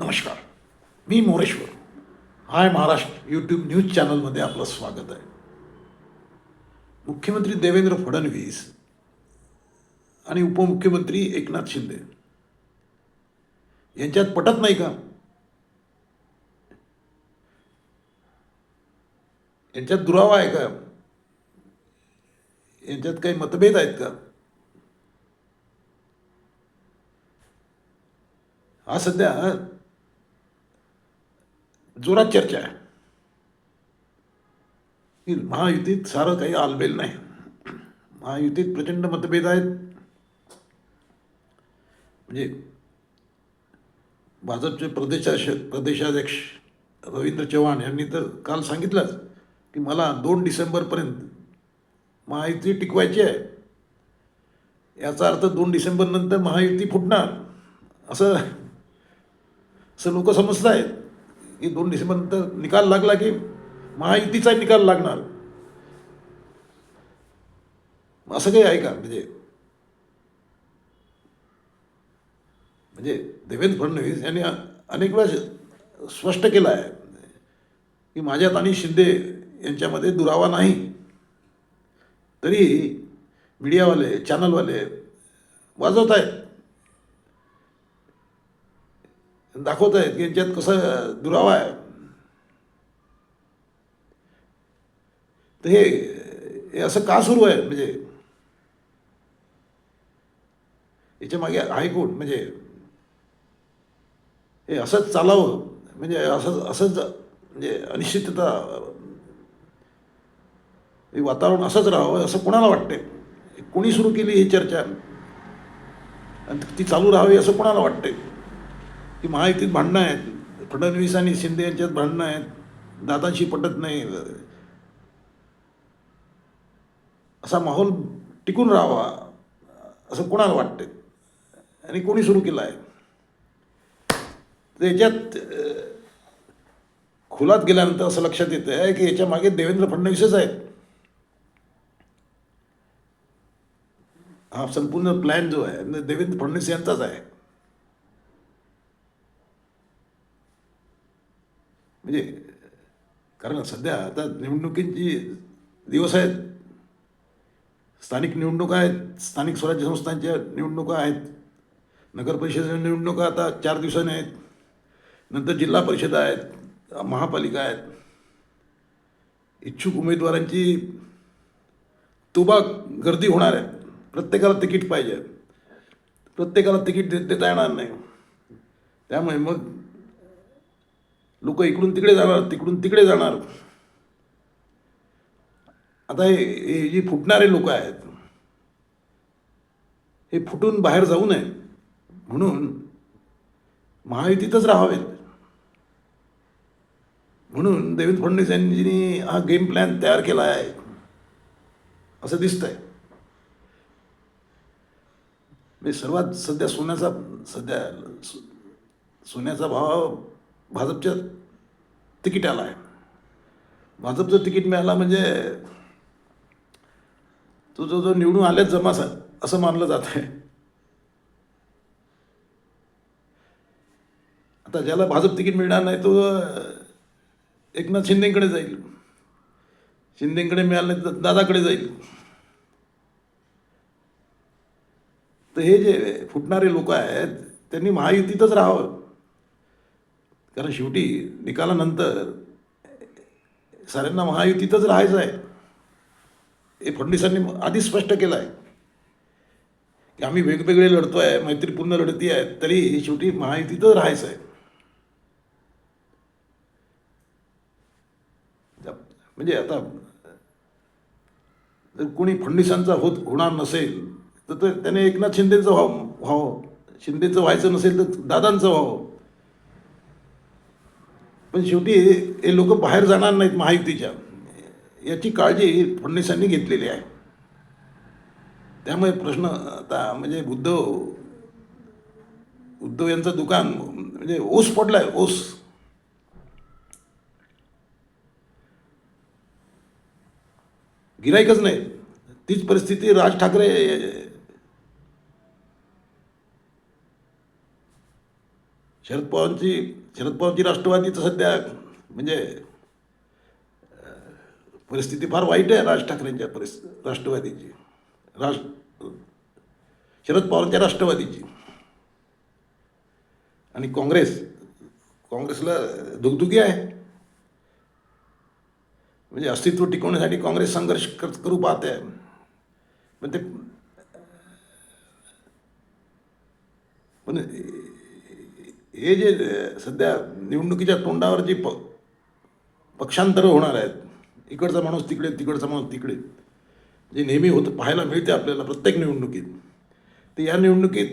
नमस्कार. मी Moreshwar. Hi Maharashtra. YouTube news चॅनलमध्ये आपलं स्वागत आहे. मुख्यमंत्री देवेंद्र फडणवीस आणि उपमुख्यमंत्री एकनाथ शिंदे. यांच्यात पटत नाही का? यांच्यात दुरावा आहे का? यांच्यात काही मतभेद आहेत का? हा सध्या जोरात चर्चा आहे. की महायुतीत सारं काही आलबेल नाही. महायुतीत प्रचंड मतभेद आहेत. म्हणजे भाजपचे प्रदेशाश प्रदेशाध्यक्ष रवींद्र चव्हाण यांनी तर काल सांगितलंच की मला दोन डिसेंबरपर्यंत महायुती टिकवायची आहे. याचा अर्थ दोन डिसेंबरनंतर महायुती फुटणार असं असं लोक समजत आहेत ही दोन डिसेंबरनंतर निकाल लागला की महायुतीचा निकाल लागणार. असं काही आहे का? म्हणजे म्हणजे देवेंद्र फडणवीस यांनी अनेक वेळा स्पष्ट केलं आहे. की माझ्यात आणि शिंदे यांच्यामध्ये दुरावा नाही. तरी मीडियावाले चॅनलवाले वाजवत आहेत. दाखवत आहेत की यांच्यात कसं दुरावा आहे. तर हे असं का सुरू आहे? म्हणजे याच्या मागे हायकोर्ट म्हणजे हे असंच चालावं म्हणजे असंच असंच म्हणजे अनिश्चितता हे वातावरण असंच राहावं असं कोणाला वाटते कोणी सुरू केली ही चर्चा? आणि ती चालू राहावी असं कोणाला वाटते की महायुतीत भांडणं आहेत. फडणवीस आणि शिंदे यांच्यात भांडणं आहेत. दादांशी पटत नाही. असा माहोल टिकून राहावा असं कोणाला वाटते आणि कोणी सुरू केलं आहे? त्याच्यात खुलात गेल्यानंतर असं लक्षात येतं आहे की याच्या मागे देवेंद्र फडणवीसच आहेत. हा संपूर्ण प्लॅन जो आहे देवेंद्र फडणवीस यांचाच आहे. म्हणजे कारण सध्या आता निवडणुकींची दिवस आहेत. स्थानिक निवडणुका आहेत स्थानिक स्वराज्य संस्थांच्या निवडणुका आहेत. नगर परिषदेच्या निवडणुका आता चार दिवसांनी आहेत. नंतर जिल्हा परिषद आहेत महापालिका आहेत. इच्छुक उमेदवारांची तुबा गर्दी होणार आहे. प्रत्येकाला तिकीट पाहिजे. प्रत्येकाला तिकीट दे देता येणार नाही. त्यामुळे मग लोक इकडून तिकडे जाणार तिकडून तिकडे जाणार. आता हे जी फुटणारे लोक आहेत हे फुटून बाहेर जाऊ नये. म्हणून महायुतीतच राहावेत. म्हणून देवेंद्र फडणवीस यांनी हा गेम प्लॅन तयार केला आहे. असं दिसतंय. म्हणजे सर्वात सध्या सोन्याचा सध्या सोन्याचा भाव भाजपच्या तिकिटाला आहे. भाजपचं तिकीट मिळाला म्हणजे तो जो जो निवडून आल्याच जमा सा- असं मानलं जात आहे. आता ज्याला भाजप तिकीट मिळणार नाही तो एकनाथ शिंदेकडे जाईल. शिंदेकडे मिळालं नाही तर दादाकडे जाईल. तर हे जे फुटणारे लोक आहेत त्यांनी महायुतीतच राहावं. कारण शेवटी निकालानंतर साऱ्यांना महायुतीतच राहायचं आहे. हे फडणवीसांनी आधीच स्पष्ट केलं आहे. की आम्ही वेगवेगळे लढतो आहे मैत्रीपूर्ण लढती आहेत तरी शेवटी महायुतीतच राहायचं आहे. म्हणजे आता जर कोणी फडणवीसांचा होत होणार नसेल तर ते त्याने एकनाथ शिंदेचं व्हाव व्हावं. शिंदेचं व्हायचं नसेल तर दादांचं व्हावं. पण शेवटी हे- लोक बाहेर जाणार नाहीत महायुतीच्या. याची काळजी फडणवीसांनी घेतलेली आहे. त्यामुळे प्रश्न आता म्हणजे उद्धव उद्धव यांचं दुकान म्हणजे ओस पडलाय ओस. गिरायकच नाही. तीच परिस्थिती राज ठाकरे शरद पवारांची शरद पवारांची राष्ट्रवादी तर सध्या म्हणजे परिस्थिती फार वाईट आहे राज ठाकरेंच्या परिस् राष्ट्रवादीची. राज शरद पवारांच्या राष्ट्रवादीची. आणि काँग्रेस काँग्रेसला दुगदुगी आहे. म्हणजे अस्तित्व टिकवण्यासाठी काँग्रेस संघर्ष कर- करू पाहत आहे. पण ते पण हे जे सध्या निवडणुकीच्या तोंडावर जी प पक्षांतरं होणार आहेत इकडचा माणूस तिकडे तिकडचा माणूस तिकडे जे नेहमी होतं पाहायला मिळते आपल्याला प्रत्येक निवडणुकीत ते या निवडणुकीत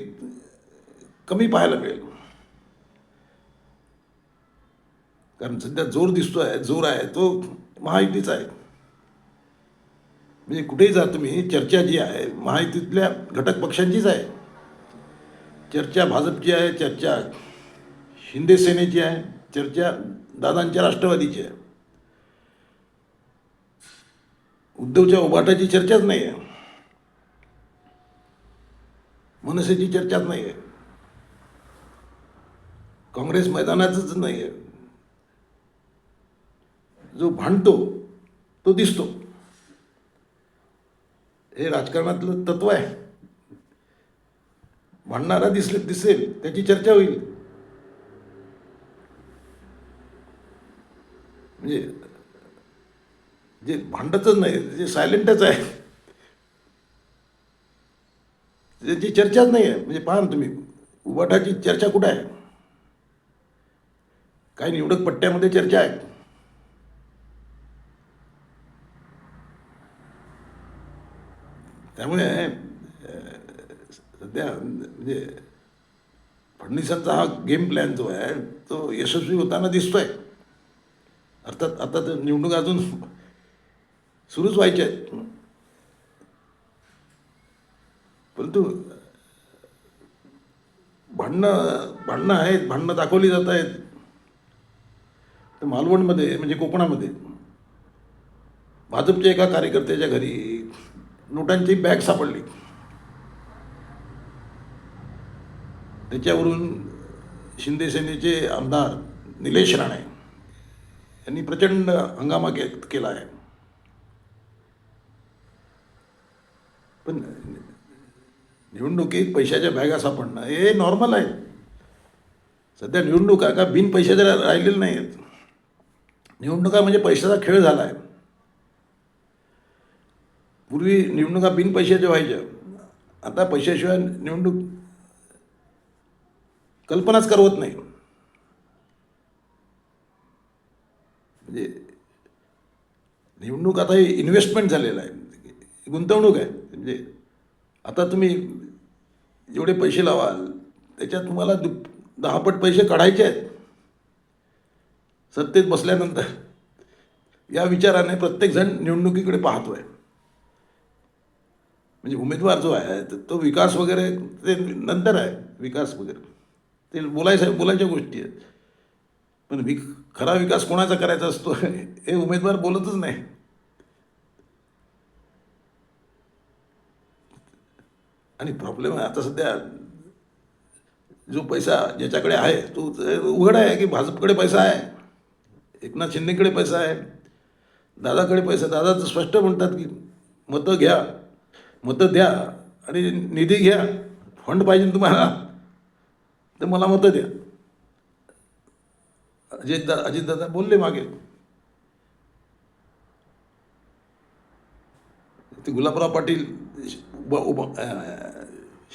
कमी पाहायला मिळेल. कारण सध्या जोर दिसतो आहे जोर आहे तो महायुतीचा आहे. म्हणजे कुठेही जा तुम्ही चर्चा जी आहे महायुतीतल्या घटक पक्षांचीच आहे. चर्चा भाजपची आहे चर्चा शिंदे सेनेची आहे चर्चा दादांच्या राष्ट्रवादीची आहे. उद्धवच्या उभाटाची चर्चाच नाही आहे. मनसेची चर्चाच नाही आहे. काँग्रेस मैदानातच नाही आहे. जो भांडतो तो दिसतो. हे राजकारणातलं तत्व आहे. भांडणारा दिसले दिसेल त्याची चर्चा होईल. म्हणजे जे भांडतच नाही जे सायलेंटच आहे. त्याची चर्चाच नाही आहे. म्हणजे पहा ना तुम्ही उबाटाची चर्चा कुठं आहे? काही निवडक पट्ट्यामध्ये चर्चा आहे. त्यामुळे सध्या म्हणजे फडणवीसांचा हा गेम प्लॅन जो आहे तो यशस्वी होताना दिसतोय. अर्थात आता तर निवडणूक अजून सुरूच व्हायच्या आहेत. परंतु भांडणं भांडणं आहेत भांडणं दाखवली जात आहेत. तर मालवणमध्ये म्हणजे कोकणामध्ये. भाजपच्या एका कार्यकर्त्याच्या घरी नोटांची बॅग सापडली. त्याच्यावरून शिंदे सेनेचे आमदार निलेश राणे यांनी प्रचंड हंगामा के केला आहे. पण निवडणुकीत पैशाच्या बॅगा सापडणं हे नॉर्मल आहे. सध्या निवडणुका का बिन पैशाच्या राहिलेल्या नाही आहेत निवडणुका म्हणजे पैशाचा खेळ झाला आहे. पूर्वी निवडणुका बिन पैशाच्या व्हायच्या. आता पैशाशिवाय निवडणूक कल्पनाच करवत नाही. म्हणजे निवडणूक आता हे इन्व्हेस्टमेंट झालेलं आहे. गुंतवणूक आहे. म्हणजे आता तुम्ही जेवढे पैसे लावाल त्याच्यात तुम्हाला दु दहापट पैसे काढायचे आहेत. सत्तेत बसल्यानंतर या विचाराने प्रत्येकजण निवडणुकीकडे पाहतो आहे म्हणजे उमेदवार जो आहे तर तो विकास वगैरे ते नंतर आहे. विकास वगैरे. ते बोलायचं बोलायच्या गोष्टी आहेत. पण विक खरा विकास कोणाचा करायचा असतो? हे उमेदवार बोलतच नाही. आणि प्रॉब्लेम आहे आता सध्या जो पैसा ज्याच्याकडे आहे तो उघड आहे की भाजपकडे पैसा आहे एकनाथ शिंदेकडे पैसा आहे दादाकडे पैसा दादा तर स्पष्ट म्हणतात की मतं घ्या मतं द्या आणि निधी घ्या. फंड पाहिजे तुम्हाला तर मला मतं द्या. अजितदा अजितदादा बोलले मागे. ते गुलाबराव पाटील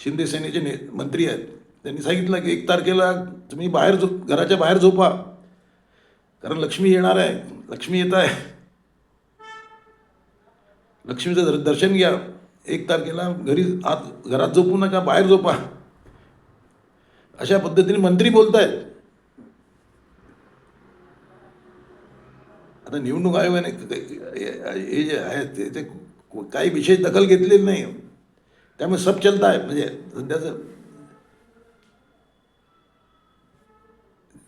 शिंदे सेनेचे ने मंत्री आहेत. त्यांनी सांगितलं की एक तारखेला तुम्ही बाहेर झोप घराच्या बाहेर झोपा. कारण लक्ष्मी येणार आहे. लक्ष्मी येत आहे. लक्ष्मीचं दर दर्शन घ्या. एक तारखेला घरी आत घरात झोपू नका बाहेर झोपा. अशा पद्धतीने मंत्री बोलत आहेत आता निवडणूक आयोगाने हे जे आहे ते ते काही विशेष दखल घेतलेली नाही. त्यामुळे सब चलता आहे. म्हणजे सध्याचं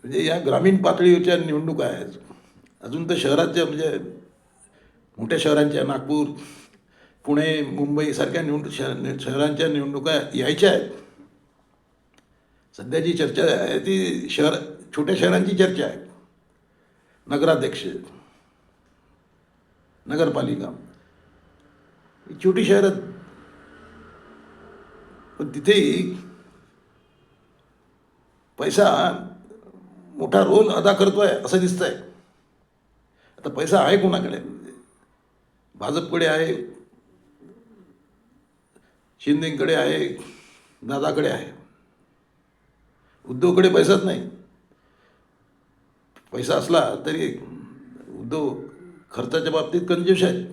म्हणजे या ग्रामीण पातळीवरच्या निवडणुका आहेत. अजून तर शहराच्या म्हणजे मोठ्या शहरांच्या नागपूर पुणे मुंबई सारख्या निवडणूक शहर शहरांच्या निवडणुका यायच्या आहेत. सध्याची चर्चा आहे ती शहर छोट्या शहरांची चर्चा आहे. नगराध्यक्ष. नगरपालिका. छोटी शहरात. पण तिथेही पैसा मोठा रोल अदा करतो आहे असं दिसतंय. आता पैसा आहे कोणाकडे? भाजपकडे आहे. शिंदेकडे आहे. दादाकडे आहे. उद्धवकडे पैसाच नाही. पैसा असला तरी उद्धव खर्चाच्या बाबतीत कंजूस आहेत.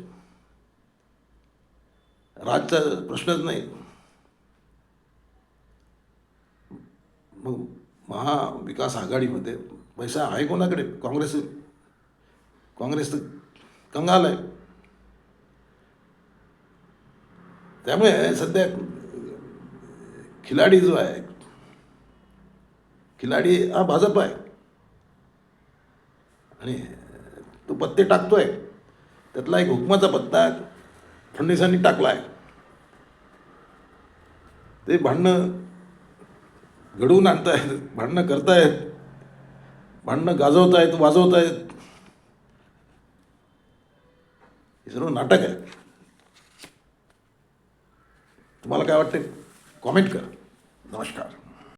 राजचा प्रश्नच नाही. मग महाविकास आघाडीमध्ये पैसा आहे कोणाकडे? काँग्रेस काँग्रेस तर कंगाल आहे. त्यामुळे सध्या खिलाडी जो आहे खिलाडी हा भाजप आहे. आणि तो पत्ते टाकतोय. त्यातला एक हुकमाचा पत्ता फडणवीसांनी टाकला आहे ते भांडणं घडवून आणतायत भांडणं करतायत भांडणं गाजवतायत वाजवतायत. हे सर्व नाटक आहे. तुम्हाला काय वाटते कॉमेंट करा. नमस्कार.